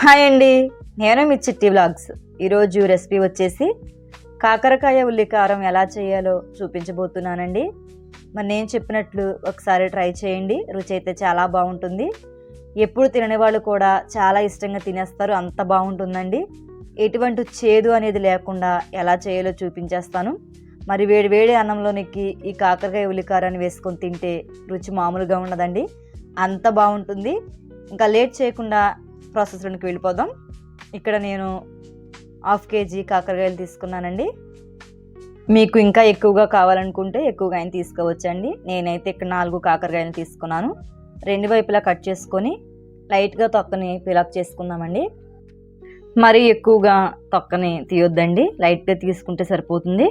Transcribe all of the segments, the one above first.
Hi అండి. నేను మీ చిట్టి వ్లాగ్స్. ఈరోజు రెసిపీ వచ్చేసి కాకరకాయ ఉల్లికారం ఎలా చేయాలో చూపించబోతున్నానండి. మరి నేను చెప్పినట్లు ఒకసారి ట్రై చేయండి. రుచి అయితే చాలా బాగుంటుంది. ఎప్పుడు తినని వాళ్ళు కూడా చాలా ఇష్టంగా తినేస్తారు. అంత బాగుంటుందండి. ఎటువంటి చేదు అనేది లేకుండా ఎలా చేయాలో చూపించేస్తాను. మరి వేడి వేడి అన్నంలోనికి ఈ కాకరకాయ ఉల్లికారాన్ని వేసుకొని తింటే రుచి మామూలుగా ఉండదండి. అంత బాగుంటుంది. ఇంకా లేట్ చేయకుండా ప్రాసెస్లోకి వెళ్ళిపోదాం. ఇక్కడ నేను హాఫ్ కేజీ కాకరకాయలు తీసుకున్నానండి. మీకు ఇంకా ఎక్కువగా కావాలనుకుంటే ఎక్కువగా ఆయన తీసుకోవచ్చండి. నేనైతే ఇక్కడ నాలుగు కాకరకాయలు తీసుకున్నాను. రెండు వైపులా కట్ చేసుకొని లైట్గా తొక్కని ఫిలప్ చేసుకుందామండి. మరీ ఎక్కువగా తొక్కని తీయొద్దండి. లైట్గా తీసుకుంటే సరిపోతుంది.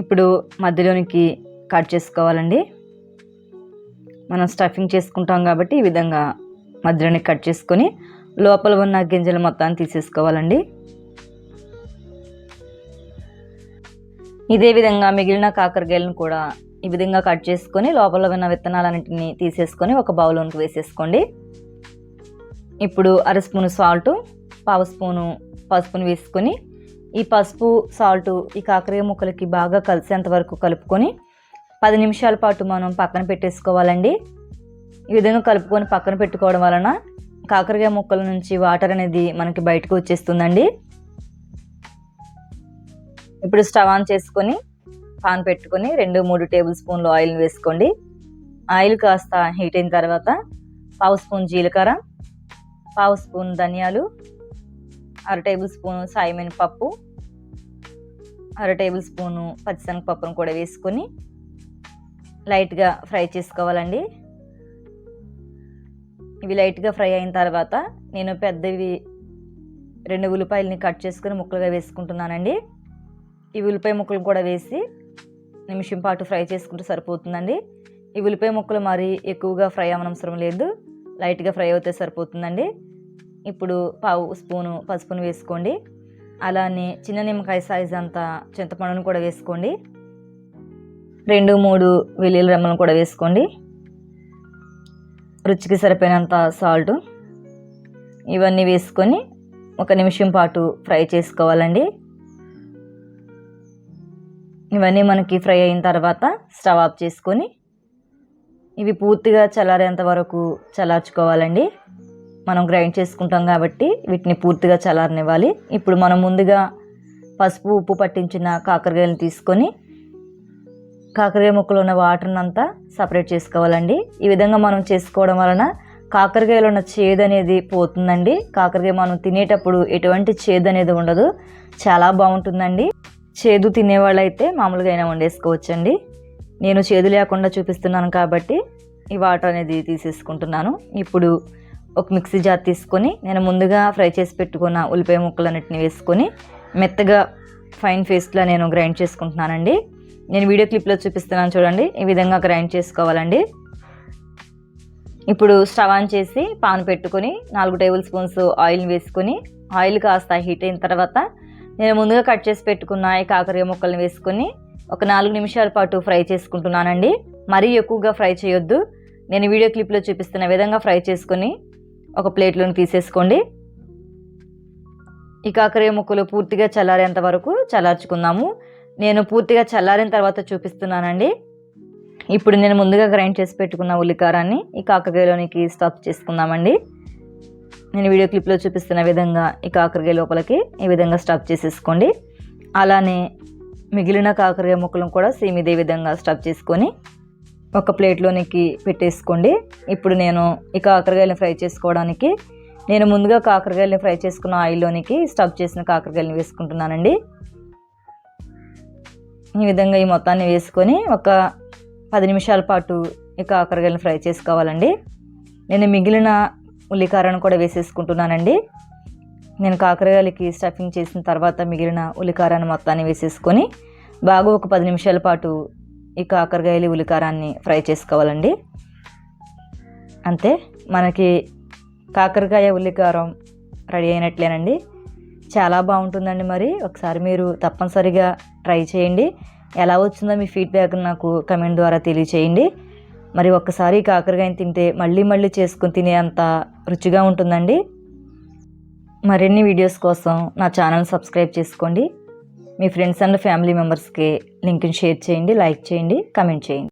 ఇప్పుడు మధ్యలోనికి కట్ చేసుకోవాలండి. మనం స్టఫింగ్ చేసుకుంటాం కాబట్టి ఈ విధంగా మధ్యలోని కట్ చేసుకొని లోపల ఉన్న గింజలు మొత్తాన్ని తీసేసుకోవాలండి. ఇదే విధంగా మిగిలిన కాకరకాయలను కూడా ఈ విధంగా కట్ చేసుకొని లోపల ఉన్న విత్తనాలన్నింటినీ తీసేసుకొని ఒక బౌల్లోనికి వేసేసుకోండి. ఇప్పుడు అర స్పూను సాల్ట్ పావు స్పూను పసుపును వేసుకొని ఈ పసుపు సాల్ట్ ఈ కాకరకాయ ముక్కలకి బాగా కలిసేంత వరకు కలుపుకొని పది నిమిషాల పాటు మనం పక్కన పెట్టేసుకోవాలండి. ఈ విధంగా కలుపుకొని పక్కన పెట్టుకోవడం వలన కాకరకాయ ముక్కల నుంచి వాటర్ అనేది మనకి బయటకు వచ్చేస్తుందండి. ఇప్పుడు స్టవ్ ఆన్ చేసుకొని పాన్ పెట్టుకొని రెండు మూడు టేబుల్ స్పూన్లు ఆయిల్ వేసుకోండి. ఆయిల్ కాస్త హీట్ అయిన తర్వాత పావు స్పూన్ జీలకర్ర పావు స్పూన్ ధనియాలు అర టేబుల్ స్పూన్ సాయిమిన పప్పు అర టేబుల్ స్పూను పచ్చిశనగపప్పును కూడా వేసుకొని లైట్గా ఫ్రై చేసుకోవాలండి. ఇవి లైట్గా ఫ్రై అయిన తర్వాత నేను పెద్దవి రెండు ఉల్లిపాయలని కట్ చేసుకుని ముక్కలుగా వేసుకుంటున్నానండి. ఈ ఉల్లిపాయ ముక్కలు కూడా వేసి నిమిషం పాటు ఫ్రై చేసుకుంటే సరిపోతుందండి. ఈ ఉల్లిపాయ ముక్కలు మరీ ఎక్కువగా ఫ్రై అవనవసరం లేదు. లైట్గా ఫ్రై అవుతే సరిపోతుందండి. ఇప్పుడు పావు స్పూను పసుపును వేసుకోండి. అలానే చిన్న నిమ్మకాయ సైజ్ అంతా చింతపండును కూడా వేసుకోండి. రెండు మూడు వెల్లుల్లి రెమ్మలను కూడా వేసుకోండి. రుచికి సరిపోయినంత సాల్ట్. ఇవన్నీ వేసుకొని ఒక నిమిషం పాటు ఫ్రై చేసుకోవాలండి. ఇవన్నీ మనకి ఫ్రై అయిన తర్వాత స్టవ్ ఆఫ్ చేసుకొని ఇవి పూర్తిగా చల్లారేంత వరకు చల్లార్చుకోవాలండి. మనం గ్రైండ్ చేసుకుంటాం కాబట్టి వీటిని పూర్తిగా చల్లారనివ్వాలి. ఇప్పుడు మనం ముందుగా పసుపు ఉప్పు పట్టించిన కాకరకాయలను తీసుకొని కాకరకాయ ముక్కలో ఉన్న వాటర్ని అంతా సపరేట్ చేసుకోవాలండి. ఈ విధంగా మనం చేసుకోవడం వలన కాకరకాయలో ఉన్న చేదు అనేది పోతుందండి. కాకరకాయ మనం తినేటప్పుడు ఎటువంటి చేదు అనేది ఉండదు. చాలా బాగుంటుందండి. చేదు తినేవాళ్ళైతే మామూలుగా అయినా వండేసుకోవచ్చండి. నేను చేదు లేకుండా చూపిస్తున్నాను కాబట్టి ఈ వాటర్ అనేది తీసేసుకుంటున్నాను. ఇప్పుడు ఒక మిక్సీ జార్ తీసుకొని నేను ముందుగా ఫ్రై చేసి పెట్టుకున్న ఉల్లిపాయ ముక్కలన్నిటిని వేసుకొని మెత్తగా ఫైన్ పేస్ట్లా నేను గ్రైండ్ చేసుకుంటున్నానండి. నేను వీడియో క్లిప్లో చూపిస్తున్నాను చూడండి. ఈ విధంగా గ్రైండ్ చేసుకోవాలండి. ఇప్పుడు స్టవ్ ఆన్ చేసి పాన్ పెట్టుకొని నాలుగు టేబుల్ స్పూన్స్ ఆయిల్ వేసుకొని ఆయిల్ కాస్త హీట్ అయిన తర్వాత నేను ముందుగా కట్ చేసి పెట్టుకున్న ఈ కాకరకాయ ముక్కల్ని వేసుకొని ఒక నాలుగు నిమిషాల పాటు ఫ్రై చేసుకుంటున్నానండి. మరీ ఎక్కువగా ఫ్రై చేయొద్దు. నేను వీడియో క్లిప్లో చూపిస్తున్న విధంగా ఫ్రై చేసుకొని ఒక ప్లేట్లోని తీసేసుకోండి. ఈ కాకరకాయ ముక్కలు పూర్తిగా చల్లారేంత వరకు చల్లార్చుకుందాము. నేను పూర్తిగా చల్లారిన తర్వాత చూపిస్తున్నానండి. ఇప్పుడు నేను ముందుగా గ్రైండ్ చేసి పెట్టుకున్న ఉల్లికారాన్ని ఈ కాకరకాయలోనికి స్టఫ్ చేసుకుందామండి. నేను వీడియో క్లిప్లో చూపిస్తున్న విధంగా ఈ కాకరకాయ లోపలికి ఈ విధంగా స్టఫ్ చేసేసుకోండి. అలానే మిగిలిన కాకరకాయ ముక్కలను కూడా సేమ్ ఇదే విధంగా స్టఫ్ చేసుకొని ఒక ప్లేట్లోనికి పెట్టేసుకోండి. ఇప్పుడు నేను ఈ కాకరకాయలను ఫ్రై చేసుకోవడానికి నేను ముందుగా కాకరకాయలని ఫ్రై చేసుకున్న ఆయిల్లోనికి స్టఫ్ చేసిన కాకరకాయలని వేసుకుంటున్నానండి. ఈ విధంగా ఈ మొత్తాన్ని వేసుకొని ఒక పది నిమిషాల పాటు ఈ కాకరకాయలను ఫ్రై చేసుకోవాలండి. నేను మిగిలిన ఉల్లికారాన్ని కూడా వేసేసుకుంటున్నానండి. నేను కాకరకాయలకి స్టఫింగ్ చేసిన తర్వాత మిగిలిన ఉల్లికారాన్ని మొత్తాన్ని వేసేసుకొని బాగా ఒక పది నిమిషాల పాటు ఈ కాకరకాయలు ఉల్లికారాన్ని ఫ్రై చేసుకోవాలండి. అంతే మనకి కాకరకాయ ఉల్లికారం రెడీ అయినట్లేనండి. చాలా బాగుంటుందండి మరి. ఒకసారి మీరు తప్పనిసరిగా ట్రై చేయండి. ఎలా వచ్చిందో మీ ఫీడ్బ్యాక్ నాకు కమెంట్ ద్వారా తెలియచేయండి. మరి ఒక్కసారి కాకరకాయని తింటే మళ్ళీ మళ్ళీ చేసుకుని తినే అంత రుచిగా ఉంటుందండి. మరిన్ని వీడియోస్ కోసం నా ఛానల్ సబ్స్క్రైబ్ చేసుకోండి. మీ ఫ్రెండ్స్ అండ్ ఫ్యామిలీ మెంబర్స్కి లింక్ని షేర్ చేయండి లైక్ చేయండి కమెంట్ చేయండి.